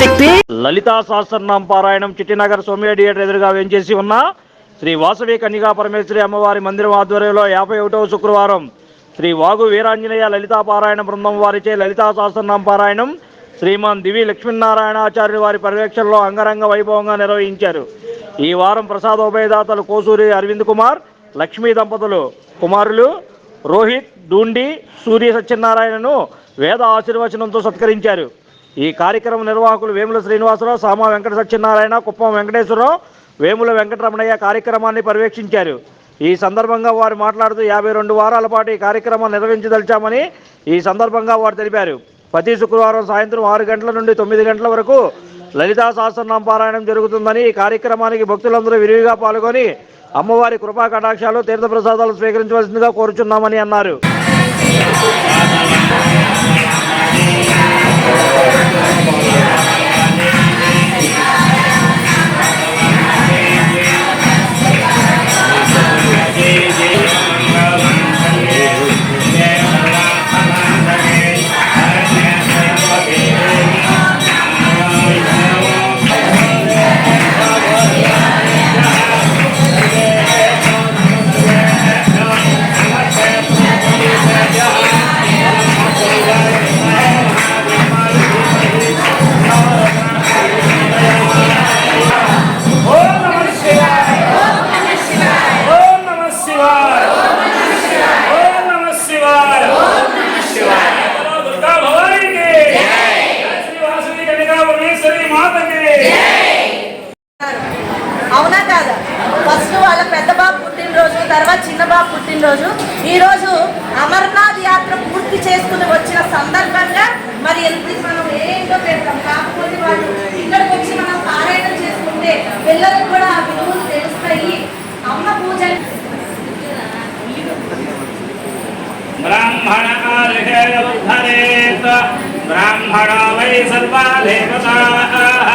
శక్తి లలితా సహస్రనామ పారాయణం చిట్టినగర్ సోమ్య థియేటర్ ఎదురుగా వేంచేసి ఉన్న శ్రీ వాసవి కన్యకా పరమేశ్వరి అమ్మవారి మందిరం ఆధ్వర్యంలో యాభై ఒకటవ శుక్రవారం శ్రీ వాగు వీరాంజనేయ లలితా పారాయణ బృందం వారిచే లలితా సహస్రనామ పారాయణం శ్రీమాన్ దివి లక్ష్మీనారాయణాచార్యుల వారి పర్యవేక్షణలో అంగరంగ వైభవంగా నిర్వహించారు. ఈ వారం ప్రసాదోభయదాతలు కోసూరి అరవింద్ కుమార్ లక్ష్మీ దంపతులు కుమారులు రోహిత్ దూండి సూర్య సత్యనారాయణను వేద ఆశీర్వచనంతో సత్కరించారు. ఈ కార్యక్రమ నిర్వాహకులు వేముల శ్రీనివాసరావు సామా వెంకట సత్యనారాయణ కుప్పం వెంకటేశ్వరరావు వేముల వెంకటరమణయ్య కార్యక్రమాన్ని పర్యవేక్షించారు. ఈ సందర్భంగా వారు మాట్లాడుతూ యాభై రెండు వారాల పాటు ఈ కార్యక్రమం నిర్వహించదలిచామని ఈ సందర్భంగా వారు తెలిపారు. ప్రతి శుక్రవారం సాయంత్రం ఆరు గంటల నుండి తొమ్మిది గంటల వరకు లలితా సహస్రనామ పారాయణం జరుగుతుందని ఈ కార్యక్రమానికి భక్తులందరూ విరివిగా పాల్గొని అమ్మవారి కృపా కటాక్షాలు తీర్థప్రసాదాలు స్వీకరించవలసిందిగా కోరుచున్నామని అన్నారు. పుట్టినరోజు ఈ రోజు అమర్నాథ్ యాత్ర పూర్తి చేసుకుని వచ్చిన సందర్భంగా మరి ఎంత మనం ఏంటో పెడతాం. కాకపోతే వాళ్ళు ఇక్కడికి వచ్చి మనం పారాయణం చేసుకుంటే పిల్లలకు కూడా ఆ విలువలు తెలుస్తాయి. అమ్మ పూజ బ్రాహ్మణ బ్రాహ్మణ వై సర్వా దేవతాః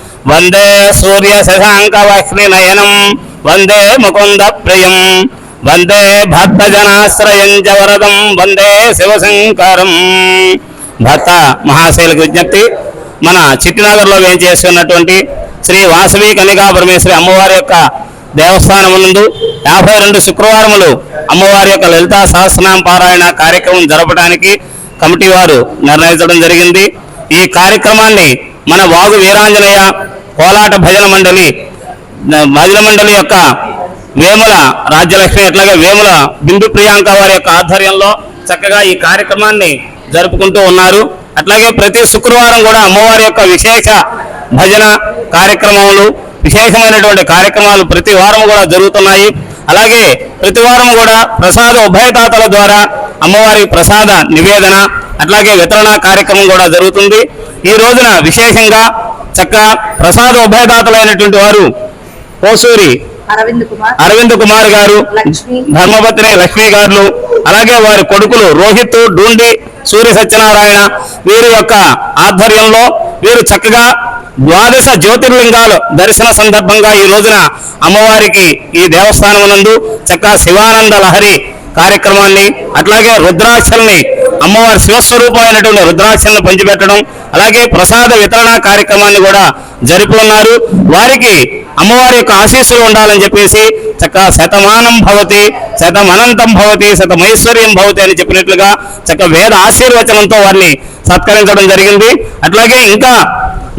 వందే సూర్య మృగధరం వందే వందే సూర్య శశాంకవహ్నినయనం వందే ముకుంద ప్రియం వందే భక్తజనాశ్రయం చ వరదం వందే శివశంకరం భక్త మహాశైలకు విజ్ఞప్తి మన చిట్టినగర్లో వేంచేస్తున్నటువంటి శ్రీ వాసవి కనికా పరమేశ్వరి అమ్మవారి యొక్క దేవస్థానం నందు యాభై రెండు శుక్రవారములు అమ్మవారి యొక్క లలితా సహస్రనామ పారాయణ కార్యక్రమం జరపడానికి కమిటీ వారు నిర్ణయించడం జరిగింది. ఈ కార్యక్రమాన్ని మన వాగు వీరాంజనేయ కోలాట భజన మండలి భజన మండలి యొక్క వేముల రాజ్యలక్ష్మి అట్లాగే వేముల బిందు ప్రియాంక వారి యొక్క ఆధ్వర్యంలో చక్కగా ఈ కార్యక్రమాన్ని జరుపుకుంటూ ఉన్నారు. అట్లాగే ప్రతి శుక్రవారం కూడా అమ్మవారి యొక్క విశేష భజన కార్యక్రమములు విశేషమైనటువంటి కార్యక్రమాలు ప్రతి వారం కూడా జరుగుతున్నాయి. అలాగే ప్రతి వారం కూడా ప్రసాద ఉభయదాతల ద్వారా అమ్మవారి ప్రసాద నివేదన అట్లాగే వితరణ కార్యక్రమం కూడా జరుగుతుంది. ఈ రోజున విశేషంగా చక్క ప్రసాద ఉభయదాతలైనటువంటి వారు కోసూరి అరవింద్ కుమార్ గారు. ధర్మపత్ని లక్ష్మి గారు అలాగే వారి కొడుకులు రోహిత్ డూండి సూర్య సత్యనారాయణ వీరి యొక్క ఆధ్వర్యంలో వీరు చక్కగా ద్వాదశ జ్యోతిర్లింగాలు దర్శన సందర్భంగా ఈ రోజున అమ్మవారికి ఈ దేవస్థానం నందు చక్కగా శివానంద లహరి కార్యక్రమాన్ని అట్లాగే రుద్రాక్షల్ని అమ్మవారి శివస్వరూపమైనటువంటి రుద్రాక్షలను పంచిపెట్టడం అలాగే ప్రసాద వితరణ కార్యక్రమాన్ని కూడా జరుపుకున్నారు వారికి అమ్మవారి యొక్క ఆశీస్సులు ఉండాలని చెప్పేసి చక్క శతమానం భవతి శతమనంతం భవతి శతమైశ్వర్యం భవతి అని చెప్పినట్లుగా చక్క వేద ఆశీర్వచనంతో వారిని సత్కరించడం జరిగింది. అట్లాగే ఇంకా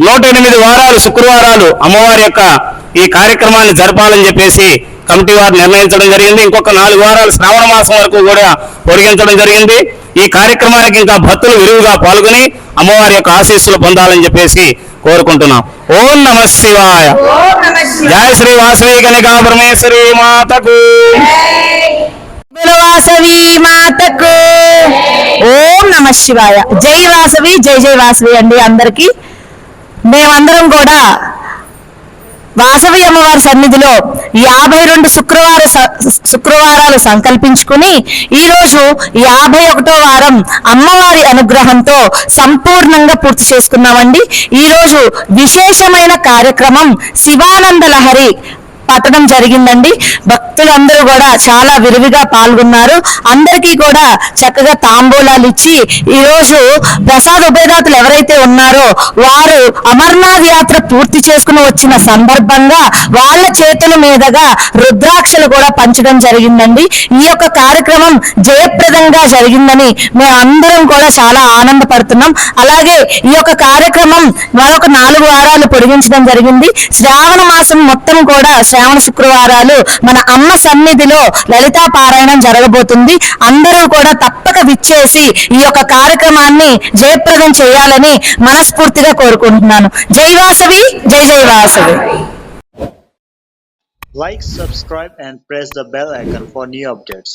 నూట ఎనిమిది వారాలు శుక్రవారాలు అమ్మవారి యొక్క ఈ కార్యక్రమాన్ని జరపాలని చెప్పేసి కమిటీ వారు నిర్ణయించడం జరిగింది. ఇంకొక నాలుగు వారాలు శ్రావణ మాసం వరకు కూడా పొడిగించడం జరిగింది. ఈ కార్యక్రమానికి ఇంకా భక్తులు విరివిగా పాల్గొని అమ్మవారి యొక్క ఆశీస్సులు పొందాలని చెప్పేసి కోరుకుంటున్నాం. ఓం నమ శివాయ. జయ శ్రీ వాసవి కనికా పరమేశ్వరి మాతకు. వాసవి మాతకు. ఓం నమ శివాయ. జై వాసవి జై జై వాసవి అండి అందరికి. మేమందరం కూడా వాసవి అమ్మవారి సన్నిధిలో యాభై రెండు శుక్రవార స- శుక్రవారాలు సంకల్పించుకుని ఈరోజు యాభై ఒకటో వారం అమ్మవారి అనుగ్రహంతో సంపూర్ణంగా పూర్తి చేసుకున్నామండి. ఈరోజు విశేషమైన కార్యక్రమం శివానంద లహరి పట్టడం జరిగిందండి. భక్తులందరూ కూడా చాలా విరివిగా పాల్గొన్నారు. అందరికీ కూడా చక్కగా తాంబూలాలు ఇచ్చి ఈరోజు ప్రసాద ఉపేదాతులు ఎవరైతే ఉన్నారో వారు అమర్నాథ్ యాత్ర పూర్తి చేసుకుని వచ్చిన సందర్భంగా వాళ్ళ చేతుల మీదుగా రుద్రాక్షలు కూడా పంచడం జరిగిందండి. ఈ యొక్క కార్యక్రమం జయప్రదంగా జరిగిందని మేము అందరం కూడా చాలా ఆనందపడుతున్నాం. అలాగే ఈ యొక్క కార్యక్రమం మరొక నాలుగు వారాలు పొడిగించడం జరిగింది. శ్రావణ మాసం మొత్తం కూడా శ్రావణ శుక్రవారాలు మన అమ్మ సన్నిధిలో లలితా పారాయణం జరగబోతుంది. అందరూ కూడా తప్పక విచ్చేసి ఈ యొక్క కార్యక్రమాన్ని జయప్రదం చేయాలని మనస్ఫూర్తిగా కోరుకుంటున్నాను. జై వాసవి జై జై Vasavi. Like, subscribe and press the bell icon for new updates.